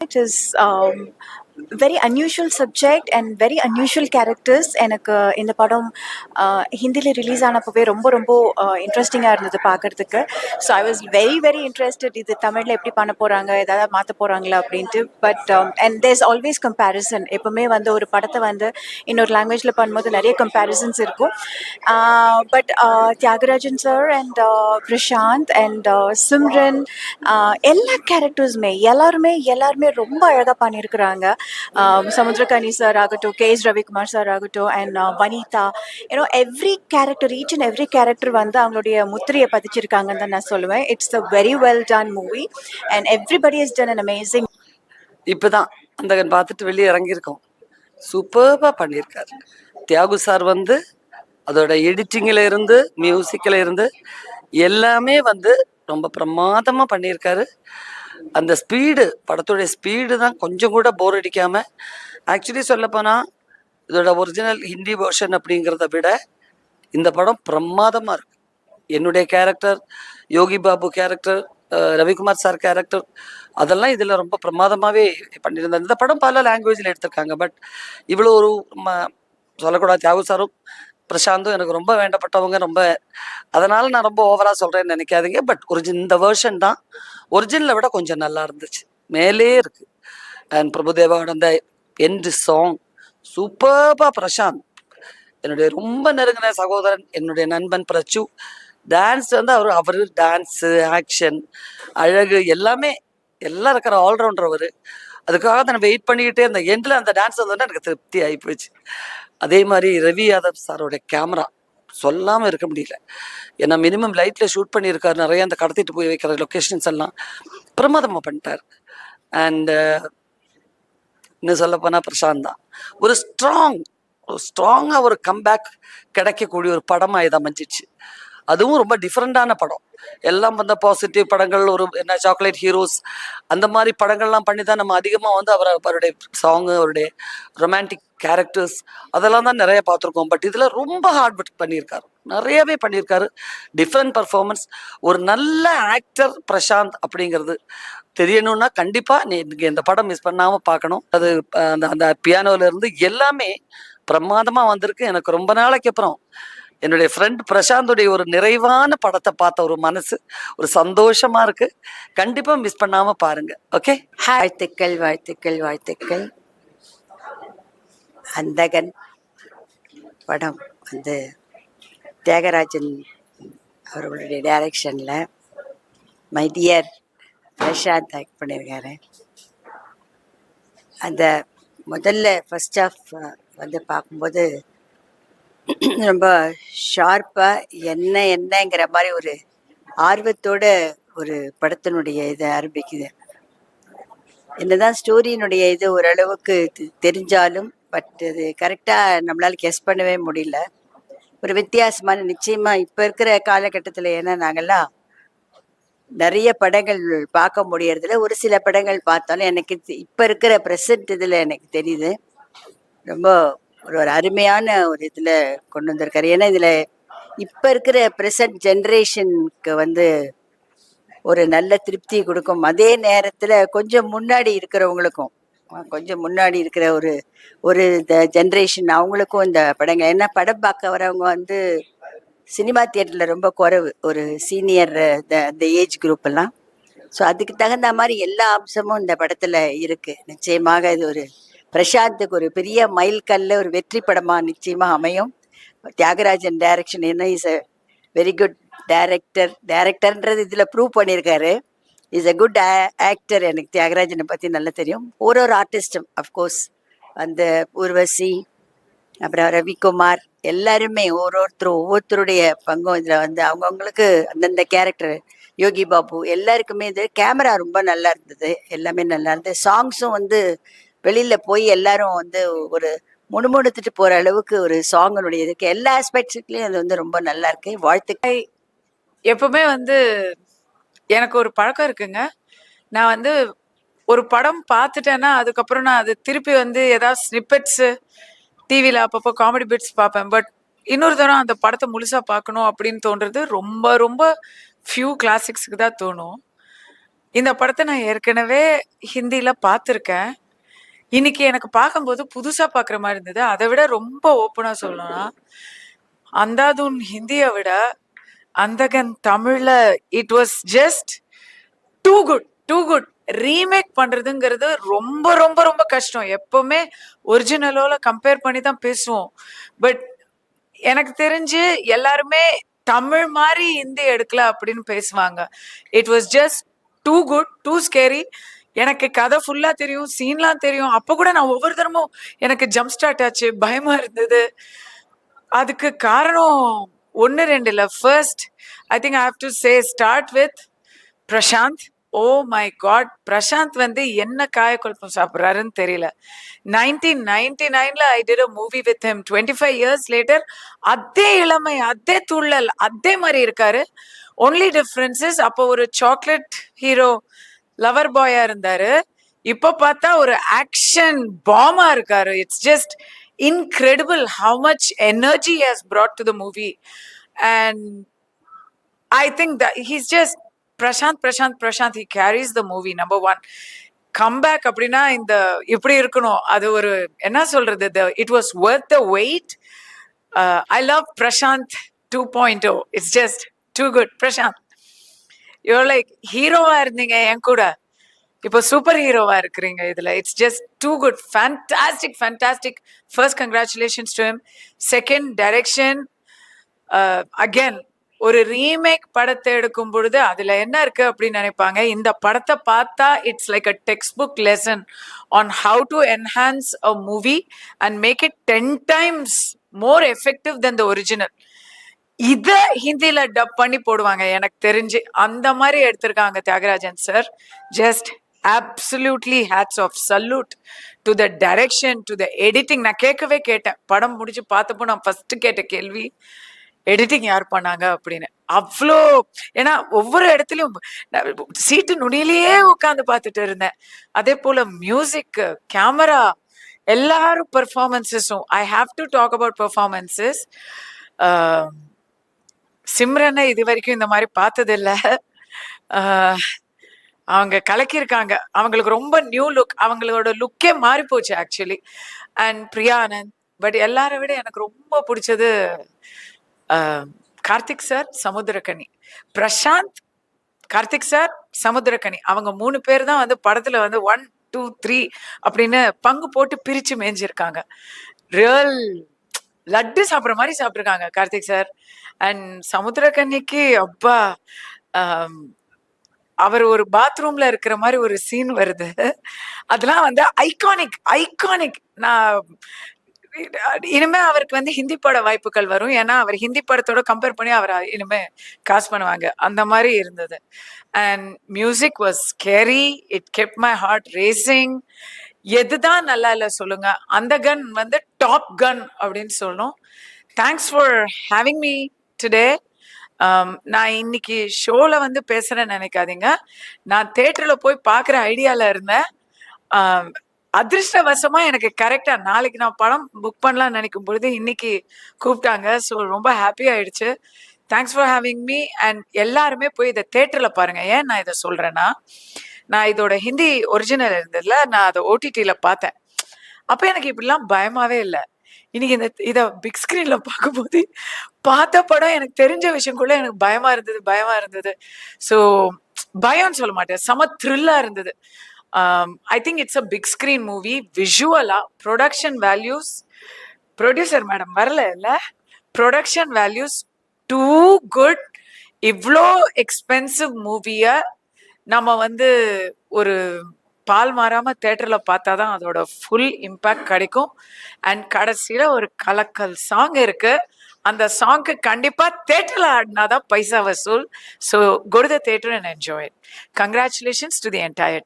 It is um, very unusual subject and very unusual characters எனக்கு uh, இந்த படம் uh, ஹிந்தியில் ரிலீஸ் ஆனப்பவே ரொம்ப ரொம்ப uh, இன்ட்ரெஸ்டிங்காக இருந்தது பார்க்கறதுக்கு so I was very very interested இது தமிழில் எப்படி பண்ண போகிறாங்க ஏதாவது மாற்ற போகிறாங்களா அப்படின்ட்டு. But and there's always comparison எப்பவுமே வந்து ஒரு படத்தை வந்து இன்னொரு லாங்குவேஜில் பண்ணும்போது நிறைய கம்பேரிசன்ஸ் இருக்கும். But Thiagarajan sir and Prashanth and Simran எல்லா கேரக்டர்ஸுமே எல்லாருமே எல்லாருமே ரொம்ப அழகாக பண்ணியிருக்கிறாங்க ஆஹ் சமுத்திரகனி சார் ஆகட்டும் கே எஸ் ரவிக்குமார் சார் ஆகட்டும் and Vanitha you know every character each and every character வந்து அவங்களுடைய முத்திரையை பதிச்சிருக்காங்கன்னு தான் நான் சொல்லுவேன். It's a very well done movie and everybody is done an amazing இப்பதான் அந்தகன் பார்த்துட்டு வெளியே இறங்கியிருக்கோம். சூப்பர்பாக பண்ணியிருக்காரு. தியாகு சார் வந்து அதோட எடிட்டிங்கில் இருந்து மியூசிக்கில் இருந்து எல்லாமே வந்து ரொம்ப பிரமாதமாக பண்ணியிருக்காரு. அந்த ஸ்பீடு படத்துடைய ஸ்பீடு தான் கொஞ்சம் கூட போர் அடிக்காம ஆக்சுவலி சொல்லப்போனால் இதோட ஒரிஜினல் ஹிந்தி வேர்ஷன் அப்படிங்கிறத விட இந்த படம் பிரமாதமாக இருக்கு. என்னுடைய character Yogi Babu character Ravikumar sir character அதெல்லாம் இதில் ரொம்ப பிரமாதமாகவே பண்ணியிருந்தாங்க இந்த படம் பல லாங்குவேஜில் எடுத்திருக்காங்க. பட் இவ்வளோ ஒரு சொல்லக்கூடாது. தியாகு சாரும் பிரசாந்தும் எனக்கு ரொம்ப வேண்டப்பட்டவங்க ரொம்ப அதனால நான் ரொம்ப ஓவராக சொல்கிறேன்னு நினைக்காதீங்க. பட் ஒரிஜின் இந்த வேர்ஷன் தான் ஒரிஜினலை விட கொஞ்சம் நல்லா இருந்துச்சு. மேலே இருக்கு. அண்ட் பிரபுதேவாவோட அந்த எண்டு சாங் சூப்பர்பா பிரசாந்த். என்னுடைய ரொம்ப நெருங்கின சகோதரன் என்னுடைய நண்பன் பிரச்சு. டான்ஸ் வந்து அவர் அவர் டான்ஸு ஆக்ஷன் அழகு எல்லாமே எல்லாம் இருக்கிற ஆல்ரவுண்டர் அவர். அதுக்காக தான் நான் வெயிட் பண்ணிக்கிட்டே இருந்தேன் எண்டில் அந்த டான்ஸ் வந்தோடனே எனக்கு திருப்தி ஆகி போச்சு. அதே மாதிரி ரவி யாதவ் சாரோட கேமரா சொல்லாமல் இருக்க முடியல. ஏன்னா மினிமம் லைட்டில் ஷூட் பண்ணியிருக்காரு. நிறைய அந்த கடத்திட்டு போய் வைக்கிற லொக்கேஷன்ஸ் எல்லாம் பிரமாதமாக பண்ணிட்டார். அண்டு இன்னும் சொல்லப்போனால் பிரசாந்த் தான். ஒரு ஸ்ட்ராங் ஒரு ஸ்ட்ராங்காக ஒரு கம்பேக் கிடைக்கக்கூடிய ஒரு படமாக இதை அமைஞ்சிச்சு. அதுவும் ரொம்ப டிஃப்ரெண்டான படம். எல்லாம் வந்து பாசிட்டிவ் படங்கள் ஒரு என்ன சாக்லேட் ஹீரோஸ் அந்த மாதிரி படங்கள்லாம் பண்ணி தான் நம்ம அதிகமாக வந்து அவர் அவருடைய சாங்கு அவருடைய ரொமான்டிக் கேரக்டர்ஸ் அதெல்லாம் தான் நிறைய பார்த்துருக்கோம். பட் இதில் ரொம்ப ஹார்ட் ஒர்க் பண்ணியிருக்காரு. நிறையவே பண்ணியிருக்காரு. டிஃப்ரெண்ட் பர்ஃபார்மன்ஸ் ஒரு நல்ல ஆக்டர் பிரசாந்த் அப்படிங்கிறது. தெரியணும்னா கண்டிப்பாக நீ இந்த படம் மிஸ் பண்ணாமல் பார்க்கணும். அது அந்த அந்த பியானோல எல்லாமே பிரமாதமாக வந்திருக்கு. எனக்கு ரொம்ப நாளைக்கு அப்புறம் என்னுடைய ஃப்ரெண்ட் பிரசாந்துடைய ஒரு நிறைவான படத்தை பார்த்த ஒரு மனசு ஒரு சந்தோஷமா இருக்கு. கண்டிப்பா மிஸ் பண்ணாம பாருங்க. ஓகே வாழ்த்துக்கள் வாழ்த்துக்கள் வாழ்த்துக்கள். அந்தகன் படம் வந்து தியாகராஜன் அவர்களுடைய டைரக்ஷனில் மைடியர் பிரசாந்த் ஆக்ட் பண்ணியிருக்காரு அந்த முதல்ல ஃபர்ஸ்ட் ஆஃப் வந்து பார்க்கும்போது ரொம்ப ஷார்ப்பாக என்ன என்னங்கிற மாதிரி ஒரு ஆர்வத்தோட ஒரு படத்தினுடைய இதை ஆரம்பிக்குது. என்னதான் ஸ்டோரியினுடைய இது ஓரளவுக்கு தெரிஞ்சாலும் பட் அது கரெக்டாக நம்மளால கெஸ் பண்ணவே முடியல. ஒரு வித்தியாசமான நிச்சயமா இப்போ இருக்கிற காலகட்டத்தில் ஏன்னா நாங்கெல்லாம் நிறைய படங்கள் பார்க்க முடியறதில்ல. ஒரு சில படங்கள் பார்த்தாலும் எனக்கு இப்போ இப்ப இருக்கிற ப்ரெசன்ட் இதுல எனக்கு தெரியுது. ரொம்ப ஒரு ஒரு அருமையான ஒரு இதுல கொண்டு வந்திருக்காரு. ஏன்னா இதுல இப்ப இருக்கிற ப்ரெசன்ட் ஜென்ரேஷனுக்கு வந்து ஒரு நல்ல திருப்தி கொடுக்கும். அதே நேரத்துல கொஞ்சம் முன்னாடி இருக்கிறவங்களுக்கும் கொஞ்சம் முன்னாடி இருக்கிற ஒரு ஒரு இந்த ஜென்ரேஷன் அவங்களுக்கும் இந்த படங்கள் ஏன்னா படம் பார்க்க வரவங்க வந்து சினிமா தியேட்டர்ல ரொம்ப குறைவு. ஒரு சீனியர் இந்த ஏஜ் குரூப் எல்லாம். ஸோ அதுக்கு தகுந்த மாதிரி எல்லா அம்சமும் இந்த படத்துல இருக்கு. நிச்சயமாக இது ஒரு பிரசாந்துக்கு ஒரு பெரிய மைல்கல்ல ஒரு வெற்றி படமா நிச்சயமா அமையும். தியாகராஜன் டைரக்ஷன் என்ன? Is a very good director டைரக்டர்ன்றது இதுல ப்ரூவ் பண்ணியிருக்காரு. இஸ் அ குட் ஆக்டர் எனக்கு தியாகராஜனை பத்தி நல்லா தெரியும். ஒரு ஒரு ஆர்டிஸ்டும் அஃப்கோர்ஸ் அந்த ஊர்வசி அப்புறம் ரவிக்குமார் எல்லாருமே ஒரு ஒருத்தர் ஒவ்வொருத்தருடைய பங்கும் இதுல வந்து அவங்கவுங்களுக்கு அந்தந்த கேரக்டர் யோகி பாபு எல்லாருக்குமே இது கேமரா ரொம்ப நல்லா இருந்தது. எல்லாமே நல்லா இருந்தது. சாங்ஸும் வந்து வெளியில போய் எல்லாரும் வந்து ஒரு முணுமுணுத்துட்டு போற அளவுக்கு ஒரு சாங்கனுடைய இதுக்கு எல்லா ஆஸ்பெக்ட்ஸ்லயும் அது வந்து ரொம்ப நல்லா இருக்கு. வாழ்த்துக்கள். எப்பவுமே வந்து எனக்கு ஒரு பழக்கம் இருக்குங்க. நான் வந்து ஒரு படம் பார்த்துட்டேன்னா அதுக்கப்புறம் நான் அது திருப்பி வந்து ஏதாவது ஸ்னிப்பெட்ஸு டிவியில் அப்பப்போ காமெடி பிட்ஸ் பார்ப்பேன். பட் இன்னொரு தரம் அந்த படத்தை முழுசாக பார்க்கணும் அப்படின்னு தோன்றது ரொம்ப ரொம்ப ஃபியூ கிளாசிக்ஸுக்கு தான் தோணும். இந்த படத்தை நான் ஏற்கனவே ஹிந்தியில் பார்த்துருக்கேன். இன்னைக்கு எனக்கு பார்க்கும்போது புதுசா பார்க்குற மாதிரி இருந்தது. அதை விட ரொம்ப ஓப்பனா சொல்லணும்னா அந்தாதுன் ஹிந்தியை விட அந்தகன் தமிழ்ல it was just too good too good remake பண்றதுங்கிறது ரொம்ப ரொம்ப ரொம்ப கஷ்டம். எப்பவுமே ஒரிஜினலோட கம்பேர் பண்ணி தான் பேசுவோம். பட் எனக்கு தெரிஞ்சு எல்லாருமே தமிழ் மாதிரி ஹிந்தி எடுக்கல அப்படின்னு பேசுவாங்க. It was just too good too scary எனக்கு கதை ஃபுல்லா தெரியும் சீன்லாம் தெரியும். அப்போ கூட நான் ஒவ்வொரு தரமும் எனக்கு ஜம்ப் ஸ்டார்ட் ஆச்சு பயமா இருந்தது. அதுக்கு காரணம் ஒன்று ரெண்டு இல்லை. First I think I have to say start with Prashanth oh my God Prashanth வந்து என்ன காயக்குழப்பம் சாப்பிட்றாருன்னு தெரியல. நைன்டீன் நைன்டி நைன்ல I did a movie with him twenty five years later அதே இளமை அதே துள்ளல் அதே மாதிரி இருக்காரு. ஒன்லி டிஃப்ரென்சஸ் அப்போ ஒரு சாக்லேட் ஹீரோ லவர் பாயா இருந்தாரு. இப்போ பார்த்தா ஒரு ஆக்ஷன் பாமா இருக்காரு. It's just incredible how much energy has brought to the movie and I think that just just Prashanth Prashanth he carries the movie number one one. Comeback அப்படின்னா இந்த இப்படி இருக்கணும். அது ஒரு என்ன சொல்றது it was worth the wait I love Prashanth two point O it's just too good Prashanth you're like ஹீரோவா இருந்தீங்க என் கூட. இப்போ சூப்பர் ஹீரோவா இருக்கிறீங்க இதுல. It's just too good fantastic fantastic first congratulations to him second direction again ஒரு remake படத்தை எடுக்கும் பொழுது அதுல என்ன இருக்கு அப்படின்னு நினைப்பாங்க? இந்த படத்தை பார்த்தா it's like a text book lesson on how to enhance a movie and make it ten times more effective then the original இத ஹிந்தில டப் பண்ணி போடுவாங்க எனக்கு தெரிஞ்சு. அந்த மாதிரி எடுத்திருக்காங்க Thiagarajan sir just absolutely hats off salute to the direction to the editing நான் கேட்கவே கேட்டேன். படம் முடிச்சு பார்த்தப்போ நான் ஃபர்ஸ்ட் கேட்ட கேள்வி எடிட்டிங் யார் பண்ணாங்க? அப்படின்னு. அவ்வளோ ஏன்னா ஒவ்வொரு இடத்துலையும் சீட்டு நுனியிலேயே உட்காந்து பார்த்துட்டு இருந்தேன். அதே போல மியூசிக் கேமரா எல்லாரும் பெர்ஃபார்மன்ஸஸும் I have to talk about performances சிம்ரனை இது வரைக்கும் இந்த மாதிரி பார்த்ததில்ல. இல்லை அவங்க கலக்கியிருக்காங்க. அவங்களுக்கு ரொம்ப நியூ லுக் அவங்களோட லுக்கே மாறி போச்சு actually and Priya Anand but எல்லாரை விட எனக்கு ரொம்ப பிடிச்சது கார்த்திக் சார் சமுத்திரக்கனி. பிரசாந்த் கார்த்திக் சார் சமுத்திரக்கனி. அவங்க மூணு பேர் தான் வந்து படத்துல வந்து ஒன் டூ த்ரீ அப்படின்னு பங்கு போட்டு பிரிச்சு மேய்ஞ்சிருக்காங்க. ரியல் லட்டு சாப்பிட்ற மாதிரி சாப்பிட்ருக்காங்க கார்த்திக் சார். அண்ட் சமுத்திரக்கன்னிக்கு அப்பா அவர் ஒரு பாத்ரூம்ல இருக்கிற மாதிரி ஒரு சீன் வருது. அதெல்லாம் வந்து ஐகானிக் ஐகானிக் நான் இனிமே அவருக்கு வந்து ஹிந்தி பட வாய்ப்புகள் வரும். ஏன்னா அவர் ஹிந்தி படத்தோட கம்பேர் பண்ணி அவர் இனிமே காசு பண்ணுவாங்க. அந்த மாதிரி இருந்தது. And music was carry it kept my heart racing எதுதான் நல்லா இல்லை சொல்லுங்க. அந்த கன் வந்து டாப் கன் அப்படின்னு சொல்லணும். Thanks for having me today நான் இன்னைக்கு ஷோவில் வந்து பேசுகிறேன்னு நினைக்காதீங்க. நான் தேட்டரில் போய் பார்க்குற ஐடியாவில் இருந்தேன். Um, அதிர்ஷ்டவசமாக எனக்கு கரெக்டாக நாளைக்கு நான் படம் புக் பண்ணலாம்னு நினைக்கும் பொழுது இன்னைக்கு கூப்பிட்டாங்க. ஸோ ரொம்ப ஹாப்பி ஆயிடுச்சு. Thanks for having me and எல்லாருமே போய் இதை தேட்டரில் பாருங்கள் ஏன் நான் இதை சொல்கிறேன்னா நான் இதோட ஹிந்தி ஒரிஜினல் இருந்ததுல நான் அதை ஓடிடியில பார்த்தேன். அப்ப எனக்கு இப்படிலாம் பயமாவே இல்லை. இன்னைக்கு இந்த இதை பிக் ஸ்கிரீன்ல பார்க்கும்போது பார்த்த படம் எனக்கு தெரிஞ்ச விஷயம் கூட எனக்கு பயமா இருந்தது பயமா இருந்தது. ஸோ பயம்னு சொல்ல மாட்டேன். செம த்ரில்லா இருந்தது. I think it's a big screen movie விஷுவலா production values producer madam வரல இல்ல. ப்ரொடக்ஷன் வேல்யூஸ் டூ குட் இவ்வளோ எக்ஸ்பென்சிவ் மூவியை நம்ம வந்து ஒரு பால் மாறாம தேட்டர்ல பார்த்தாதான் அதோட ஃபுல் இம்பாக்ட் கிடைக்கும். அண்ட் கடைசியில ஒரு கலக்கல் சாங் இருக்கு. அந்த சாங்க்கு கண்டிப்பா தேட்டர்ல ஆடினாதான் பைசா வசூல். So go to the theatre and enjoy it. Congratulations to